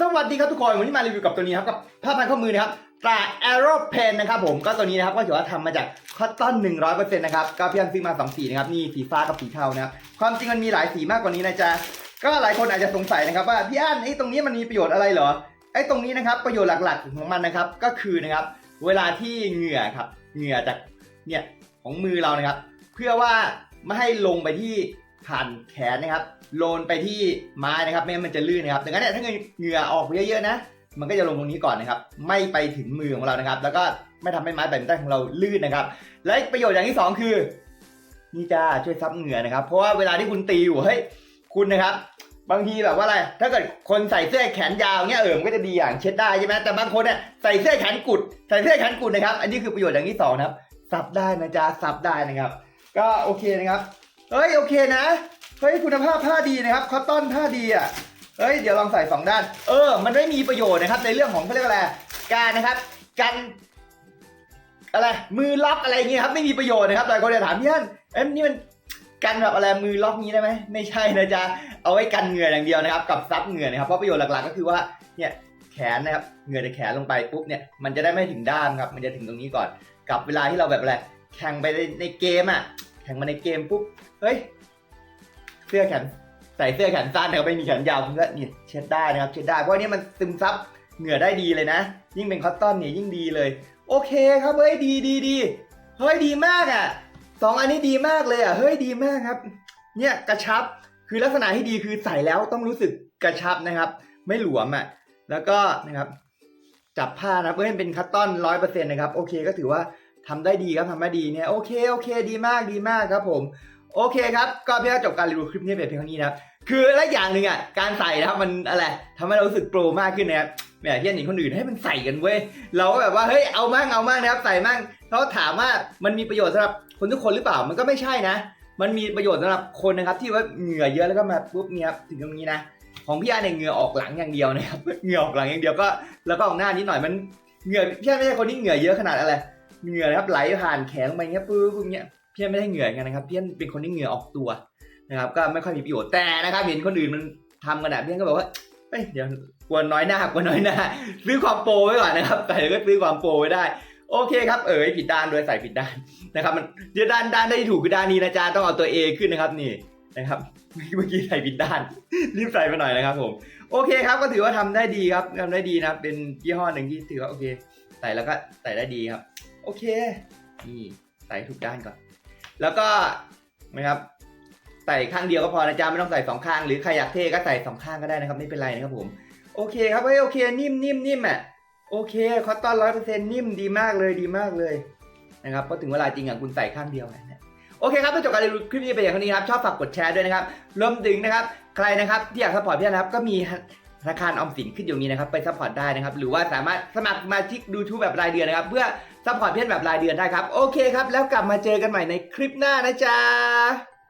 สวัสดีครับทุกคนวันนี้มารีวิวกับตัวนี้ครับกับผ้าพันข้อมือนะครับตรา Aero Pen นะครับผมก็ตัวนี้นะครับก็ถือว่าทำมาจากคอตตอน 100%นะครับก็พี่อันซื้อมาสองสีนะครับนี่สีฟ้ากับสีเทานะครับความจริงมันมีหลายสีมากกว่านี้นะจ๊ะก็หลายคนอาจจะสงสัยนะครับว่าพี่อันไอ้ตรงนี้มันมีประโยชน์อะไรเหรอไอ้ตรงนี้นะครับประโยชน์หลักๆของมันนะครับก็คือนะครับเวลาที่เหงื่อครับเหงื่อจากเนี่ยของมือเรานะครับ เพื่อว่าไม่ให้ลงไปที่ ผ่านแขนนะครับโลนไปที่ไม้นะครับไม่งั้นมันจะลื่นนะครับดังนั้นเนี่ยถ้าเกิดเหงื่อออกเยอะๆนะ มันก็จะลงตรงนี้ก่อนนะครับ ไม่ไปถึงมือของเรานะครับ แล้วก็ไม่ทำให้ไม้แบดมินตันของเราลื่นนะครับ และประโยชน์อย่างที่สองคือนี่จ้าช่วยซับเหงื่อนะครับ เพราะว่าเวลาที่คุณตีอยู่เฮ้ยคุณนะครับ บางทีแบบว่าอะไร ถ้าเกิดคนใส่เสื้อแขนยาวเงี้ยเออมันก็จะดีอย่างเช็ดได้ใช่ไหมแต่บางคนเนี่ยใส่เสื้อแขนกุด ใส่เสื้อแขนกุดนะครับ อันนี้คือประโยชน์อย่างที่สองนะครับซับได้นะจ๊ะซับได้นะครับ ก็โอเคนะครับ เฮ้ยโอเคนะ เฮ้ยคุณภาพผ้าดีนะครับคอตตอนผ้าดีอะ เฮ้ยเดี๋ยวลองใส่สองด้าน เออ มันไม่มีประโยชน์นะครับในเรื่องของเขาเรียกอะไรการนะครับกันอะไรมือล็อกอะไรเงี้ยครับไม่มีประโยชน์นะครับหลายคนจะถามพี่ท่านเอ้ยนี่มันกันแบบอะไรมือล็อกนี้ได้ไหมไม่ใช่นะจ๊ะเอาไว้กันเหงื่ออย่างเดียวนะครับ กับซับเหงื่อนะครับเพราะประโยชน์หลักๆ ก็คือว่าเนี่ยแขนนะครับเหงื่อจากแขนลงไปปุ๊บเนี่ยมันจะได้ไม่ถึงด้ามครับมันจะถึงตรงนี้ก่อน กับเวลาที่เราแบบอะไรแข่งไปในเกมอะ งมาในเกมปุ๊บ เฮ้ย เสื้อแขนใส่เสื้อแขนสั้นนะครับไม่มีแขนยาวคุณก็นี่เช็ดได้นะครับ เช็ดได้ เพราะอันนี้มันซึมซับเหงื่อได้ดีเลยนะ ยิ่งเป็นคอตตอนเนี่ยยิ่งดีเลย โอเคครับ เฮ้ยดีดีดีเฮ้ยดีมากอะสองอันนี้ดีมากเลยอะ เฮ้ยดีมากครับ เนี่ยกระชับ คือลักษณะที่ดีคือใส่แล้วต้องรู้สึกกระชับนะครับ ไม่หลวมอะ แล้วก็นะครับจับผ้านะเพื่อให้เป็นคัตตอนร้อยเปอร์เซ็นต์นะครับ โอเคก็ถือว่า ทำได้ดีครับทำได้ดีเนี่ยโอเคโอเค ดีมากดีมากครับผมโอเคครับ ก็เพี่ก็จบการรีวิวคลิปนี้ไปเพียงเท่านี้นะครับคือและอย่างหนึ่งอะการใส่นะครับมันอะไรทำให้เรารู้สึกโปรมากขึ้นนะครับแหมที่เห็นคนอื่นให้มันใส่กันเว้ยเราก็แบบว่าเฮ้ยเอามั่งเอามั่งนะครับใส่มั่งเขาถามว่ามันมีประโยชน์สำหรับคนทุกคนหรือเปล่ามันก็ไม่ใช่นะ มันมีประโยชน์สำหรับคนนะครับที่ว่าเหงื่อเยอะแล้วก็มาปุ๊บเนี่ยครับถึงตรงนี้นะของพี่อาเนี่ยเหงื่อออกหลังอย่างเดียวนะครับเหงื่อออกหลังอย่างเดียวก็แล้วก็ออกหน้านิดหน่อยมันเหงื่อพี่อาไม่ใช่คนที่เหงื่อเยอะขนาดอะไร เหงื่อนะครับไหลผ่านแขนลงไปเงี้ยปุ๊บเงี้ยเพี่ไม่ได้เหงื่อกันนะครับเพี่เป็นคนที่เหงื่อออกตัวนะครับ ก็ไม่ค่อยมีประโยชน์แต่นะครับ เห็นคนอื่นมันทำกันอะพี่ก็บอกว่าเอ้ยเดี๋ยวกลัวน้อยหน้ากลัวน้อยหน้าซื้อความโปรไว้ก่อนนะครับใส่แล้วก็ซื้อความโปรไว้ได้โอเคครับเออผิดด้านโดยใส่ผิดด้านนะครับ มันเดี๋ยวด้านด้านได้ถูกคือด้านนี้นะจ๊ะต้องเอาตัว A ขึ้นนะครับนี่นะครับเมื่อกี้ใส่ผิดด้านรีบใส่ไปหน่อยนะครับผมโอเคครับก็ถือว่าทำได้ดีครับทำได้ดีนะครับเป็นยี่ห้อหนึ่งที่ถือว่าโอเค ใส่แล้วก็ใส่ได้ดีครับ โอเค นี่ใส่ถูกด้านก่อน แล้วก็นะครับ ใส่ข้างเดียวก็พอนะจ๊ะไม่ต้องใส่สองข้าง หรือใครอยากเท่ก็ใส่สองข้างก็ได้นะครับไม่เป็นไรนะครับผม โอเคครับเฮ้ยโอเค นิ่มนิ่มนิ่มอะโอเคคอตตอนร้อยเปอร์เซ็นต์นิ่มดีมากเลยดีมากเลยนะครับพราะถึงเวลาจริงอะคุณใส่ข้างเดียวนะโอเคครับจบการรีวิวคลิปนี้ไปอย่างนี้ครับ ชอบฝากกดแชร์ด้วยนะครับ รวมถึงนะครับ ใครนะครับที่อยากสปอร์ตพี่นะครับ ก็มี ธนาคารออมสินขึ้นอยู่นี้นะครับไปซัพพอร์ตได้นะครับ หรือว่าสามารถสมัครสมาชิกดูทูแบบรายเดือนนะครับ เพื่อซัพพอร์ตเพื่อนแบบรายเดือนได้ครับ โอเคครับ แล้วกลับมาเจอกันใหม่ในคลิปหน้านะจ๊ะ